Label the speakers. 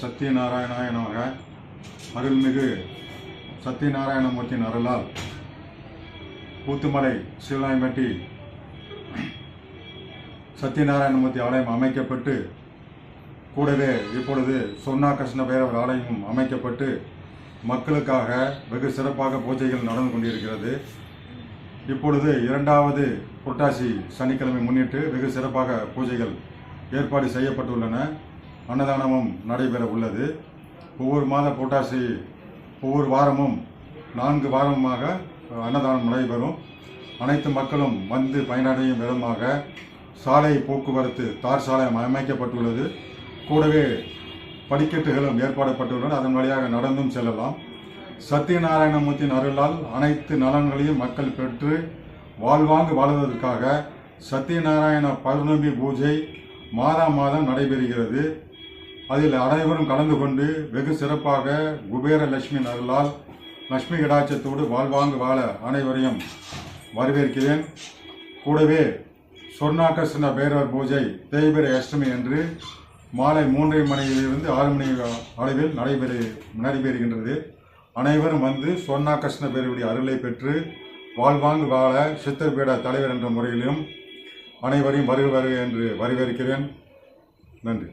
Speaker 1: சத்யநாராயணாய நமக. அருள்மிகு சத்யநாராயணமூர்த்தியின் அருளால் ஊத்துமலை சிவநாயம்பட்டி சத்யநாராயணமூர்த்தி ஆலயம் அமைக்கப்பட்டு கூடவே இப்பொழுது சொன்னா கிருஷ்ண பைரவர் ஆலயமும் அமைக்கப்பட்டு மக்களுக்காக வெகு சிறப்பாக பூஜைகள் நடந்து கொண்டிருக்கிறது. இப்பொழுது இரண்டாவது புரட்டாசி சனிக்கிழமை முன்னிட்டு வெகு சிறப்பாக பூஜைகள் ஏற்பாடு செய்யப்பட்டுள்ளன. அன்னதானமும் நடைபெற உள்ளது. ஒவ்வொரு மாத புரட்டாசி ஒவ்வொரு வாரமும் நான்கு வாரமாக அன்னதானம் நடைபெறும். அனைத்து மக்களும் வந்து பயனடையும் விதமாக சாலை போக்குவரத்து தார் சாலை அமைக்கப்பட்டுள்ளது. கூடவே படிக்கட்டுகளும் ஏற்பாடப்பட்டுள்ளன. அதன் வழியாக நடந்தும் செல்லலாம். சத்யநாராயணமூர்த்தியின் அருளால் அனைத்து நலன்களையும் மக்கள் பெற்று வாழ்வாங்கு வாழ்வதற்காக சத்யநாராயண பௌர்ணமி பூஜை மாதா மாதம் நடைபெறுகிறது. அதில் அனைவரும் கலந்து கொண்டு வெகு சிறப்பாக குபேர லட்சுமி அருளால் லட்சுமி கடாட்சத்தோடு வாழ்வாங்கு வாழ அனைவரையும் வரவேற்கிறேன். கூடவே சொர்ணாகிருஷ்ண பேரர் பூஜை தேய்பிர அஷ்டமி என்று மாலை மூன்றரை மணியிலிருந்து ஆறு மணி அளவில் நடைபெறு நடைபெறுகின்றது. அனைவரும் வந்து சொர்ணாகிருஷ்ண பேருடைய அருளை பெற்று வாழ்வாங்கு வாழ சித்தர்பீட தலைவர் என்ற முறையிலும் அனைவரையும் வருக வருக என்று வரவேற்கிறேன். நன்றி.